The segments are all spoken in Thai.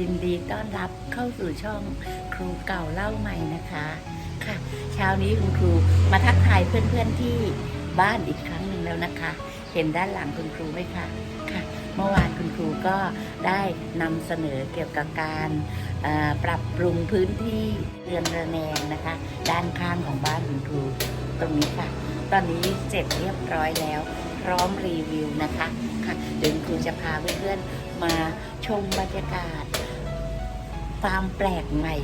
ยินดีต้อนรับเข้าสู่ช่องครูเก่าเล่าใหม่นะคะค่ะเช้านี้คุณครูมาทักทายเพื่อนๆที่บ้านอีกครั้งหนึ่งแล้วนะคะ เห็นด้านหลังคุณครูไหมคะค่ะ เมื่อวานคุณครูก็ได้นำเสนอเกี่ยวกับการปรับปรุงพื้นที่เรือนระแนงนะคะ ด้านข้างของบ้านคุณครูตรงนี้ค่ะ ตอนนี้เสร็จเรียบร้อยแล้ว พร้อมรีวิวนะคะค่ะเดี๋ยวคุณครูจะพาเพื่อนๆมาชมบรรยากาศฟาร์มแปลกใหม่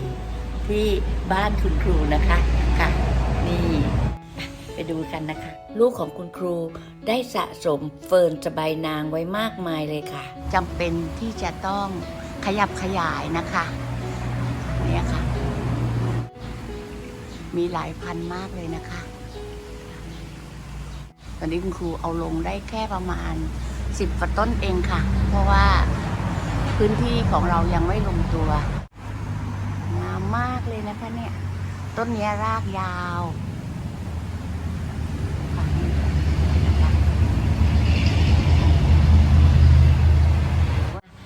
ที่บ้านคุณครูนะคะค่ะนี่ไปดูกันนะคะ ลูกของคุณครูได้สะสมเฟิร์นสบายนางไว้มากมายเลยค่ะจำเป็นที่จะต้องขยับขยายนะคะเนี่ยค่ะ มีหลายพันมากเลยนะคะ ตอนนี้คุณครูเอาลงได้แค่ประมาณสิบกว่าต้นเองค่ะ เพราะว่าพื้นที่ของเรายังไม่ลงตัว งามมากเลยนะคะเนี่ย ต้นนี้รากยาว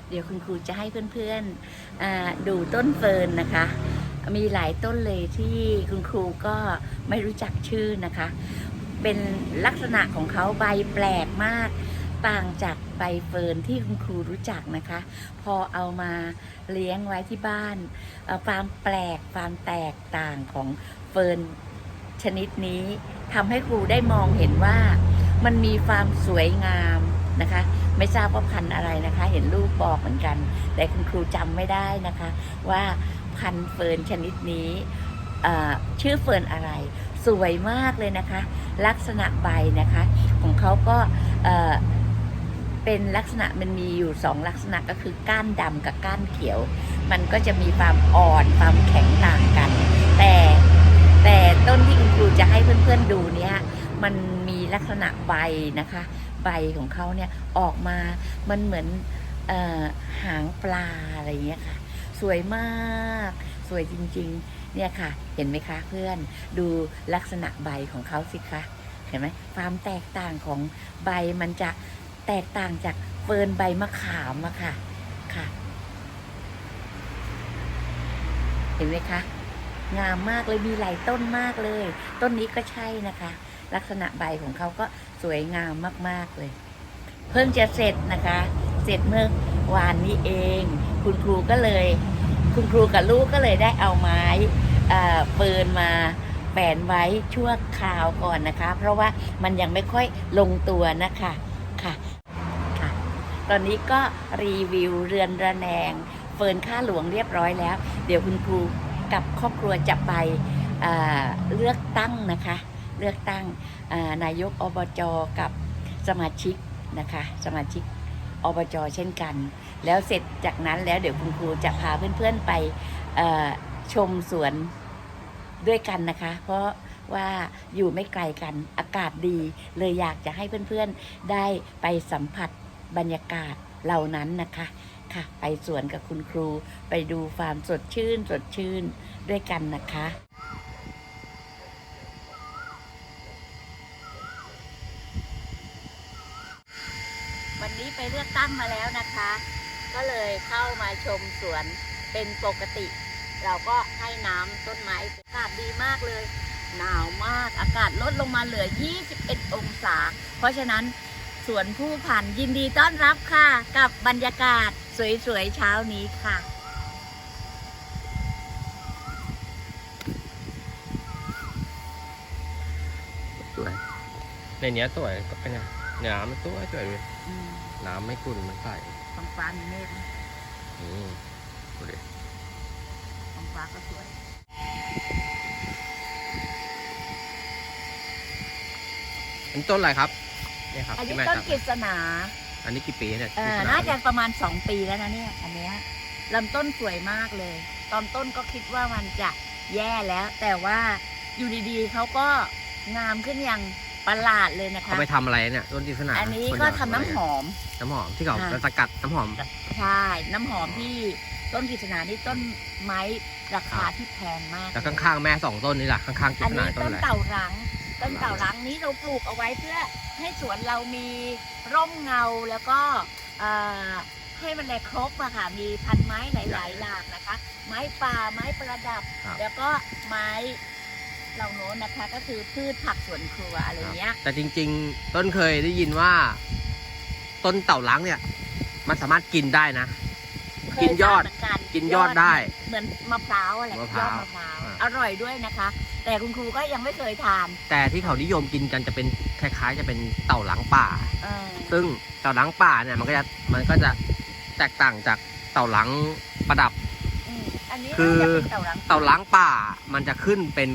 เดี๋ยวคุณครูจะให้เพื่อนๆดูต้นเฟิร์นนะคะ มีหลายต้นเลยที่คุณครูก็ไม่รู้จักชื่อนะคะ เป็นลักษณะของเขาใบแปลกมาก ต่างจากใบเฟิร์นที่คุณครูรู้จักนะคะ พอเอามาเลี้ยงไว้ที่บ้านความแปลกความแตกต่างของเฟิร์นชนิดนี้ทำให้ครูได้มองเห็นว่ามันมีความสวยงามนะคะ ไม่ทราบว่าพันธุ์อะไรนะคะ เห็นรูปบอกเหมือนกัน แต่คุณครูจำไม่ได้นะคะ ว่าพันธุ์เฟิร์นชนิดนี้ ชื่อเฟิร์นอะไร สวยมากเลยนะคะ ลักษณะใบนะคะ ของเขาก็เป็นลักษณะมันมีอยู่สองลักษณะก็คือก้านดำกับก้านเขียว มันก็จะมีความอ่อนความแข็งต่างกัน แต่แต่ต้นที่คุณครูจะให้เพื่อนๆดูเนี่ยมันมีลักษณะใบนะคะ ใบของเขาเนี่ยออกมามันเหมือนออหางปลาอะไรอย่างเงี้ยค่ะ สวยมาก สวยจริง ๆ เนี่ยค่ะ เห็นไหมคะเพื่อน ดูลักษณะใบของเขาสิคะ เห็นไหมความแตกต่างของใบมันจะแตกต่างจากเฟิร์นใบมะขามอะค่ะ ค่ะ เห็นไหมคะ งามมากเลย มีหลายต้นมากเลย ต้นนี้ก็ใช่นะคะ ลักษณะใบของเขาก็สวยงามมากๆเลย เพิ่งจะเสร็จนะคะ เสร็จเมื่อวานนี้เอง คุณครูก็เลย คุณครูกับลูกก็เลยได้เอาไม้เปืนมาแปนไว้ชั่วคราวก่อนนะคะ เพราะว่ามันยังไม่ค่อยลงตัวนะคะค่ะค่ะ ตอนนี้ก็รีวิวเรือนระแนงเฟิร์นค่าหลวงเรียบร้อยแล้ว เดี๋ยวคุณครูกับครอบครัวจะไปเเลือกตั้งนะคะ เลือกตั้งนายกอบจกับสมาชิกนะคะ สมาชิก อบจเช่นกัน แล้วเสร็จจากนั้นแล้วเดี๋ยวคุณครูจะพาเพื่อนๆไปชมสวนด้วยกันนะคะ เพราะว่าอยู่ไม่ไกลกันอากาศดี เลยอยากจะให้เพื่อนๆได้ไปสัมผัสบรรยากาศเหล่านั้นนะคะค่ะ ไปสวนกับคุณครูไปดูฟาร์มสดชื่นสดชื่นด้วยกันนะคะ วันนี้ไปเลือกตั้งมาแล้วนะคะ ก็เลยเข้ามาชมสวนเป็นปกติ เราก็ให้น้ำต้นไม้อากาศดีมากเลย หนาวมากอากาศลดลงมาเหลือ 21 องศา เพราะฉะนั้นสวนผู้พันยินดีต้อนรับค่ะ กับบรรยากาศสวยๆเช้านี้ค่ะสวยในเนี้ยสวยก็เป็นไง น้ำมันสวยสวยเลยอืมน้ำไม่ขุ่นมันใสท้องฟ้ามีเมฆไหมอืมดูดิท้องฟ้าก็สวย อันนี้ต้นอะไรครับเนี่ยครับอันนี้ที่แม่ต้นตัดกฤษณาอันนี้กี่ปีเนี่ยเอ่อที่สมน่าจะประมาณสองปีแล้วนะเนี่ย อันเนี้ยลำต้นสวยมากเลย ตอนต้นก็คิดว่ามันจะแย่แล้ว แต่ว่าอยู่ดีๆเขาก็งามขึ้นอย่าง ประหลาดเลยนะคะเขาไปทำอะไรเนี่ยต้นที่สนามอันนี้ส่วก็ใหญ่ทำน้ำหอม น้ำหอมที่เขาอ่าจะสกัดน้ำหอม ใช่น้ำหอมที่ต้นกฤษณานี่ต้นไม้ราคาที่แพงมาก แล้วข้างๆแม่สองต้นนี่แหละข้างๆกิอันษณานี้ต้นต้นอะไร เต่ารัง ต้นเต่ารังนี้เราปลูกเอาไว้เพื่อให้สวนเรามีร่มเงาแล้วก็เอ่อให้มันได้ครบอะค่ะ มีพันไม้หลายๆหลากนะคะ ไม้ป่าไม้ประดับ ครับแล้วก็ไม้ เหล่าโน้นนะคะก็คือพืชผักสวนครัวอะไรเงี้ย แต่จริง ๆ ต้นเคยได้ยินว่า ต้นเต่าล้างเนี่ย มันสามารถกินได้นะ เคกินยอดทาเหมือนกันกินยอดได้ เหมือนมะพร้าวอะไรมะพยอร้าดวมะพร้าวอ่า อร่อยด้วยนะคะ แต่คุณครูก็ยังไม่เคยทานแต่ที่เขานิยมกินกันจะเป็นคล้าย ๆ จะเป็นเต่าล้างป่า เออซึ่งเต่าล้างป่าเนี่ยมันก็จะมันก็จะแตกต่างจากเต่าล้างประดับ อืมอันนี้คือ น่าจะเป็นเต่าหลังเต่าล้างป่ามันจะขึ้นเป็น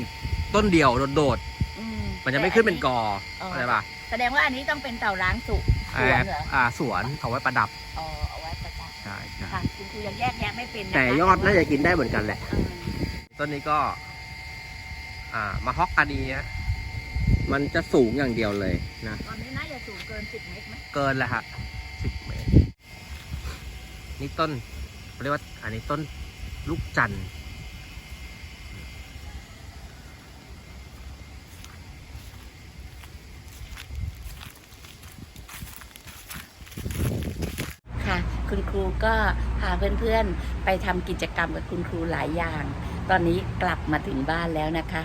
ต้นเดียวโดดอืๆมันจะไม่ขึ้นเป็นกอเอออะไรป่ะแสดงว่าอันนี้ต้องเป็นเต่าล้างสุกสอ่วนเหรออ่าสวนเอาไว้ประดับอ๋อเอาไว้ประดับใช่ใช่ค่ะคุณครูยังแยกแยะไม่เป็นนะคะแต่ยอดน่าจะกินได้เหมือนกันแหละ อืมต้นนี้ก็ อ่ามาฮอกกานีนะมันจะสูงอย่างเดียวเลยนะ ตอนนี้น่าจะสูงเกินสิบเมตรไหมเกินแล้วฮะสิบเมตร นี่ต้นเขาเรียกว่า อันนี้ต้นลูกจันทร์ ค่ะ คุณครูก็พาเพื่อนๆ ไปทำกิจกรรมกับคุณครูหลายอย่าง ตอนนี้กลับมาถึงบ้านแล้วนะคะ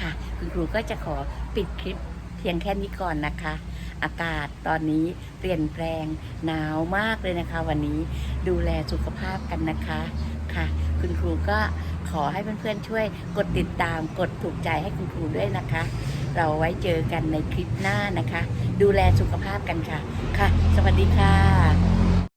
ค่ะ คุณครูก็จะขอปิดคลิปเพียงแค่นี้ก่อนนะคะ อากาศตอนนี้เปลี่ยนแปลงหนาวมากเลยนะคะ วันนี้ดูแลสุขภาพกันนะคะค่ะ คุณครูก็ขอให้เพื่อนๆช่วยกดติดตามกดถูกใจให้คุณครูด้วยนะคะ เราไว้เจอกันในคลิปหน้านะคะ ดูแลสุขภาพกันค่ะค่ะ สวัสดีค่ะ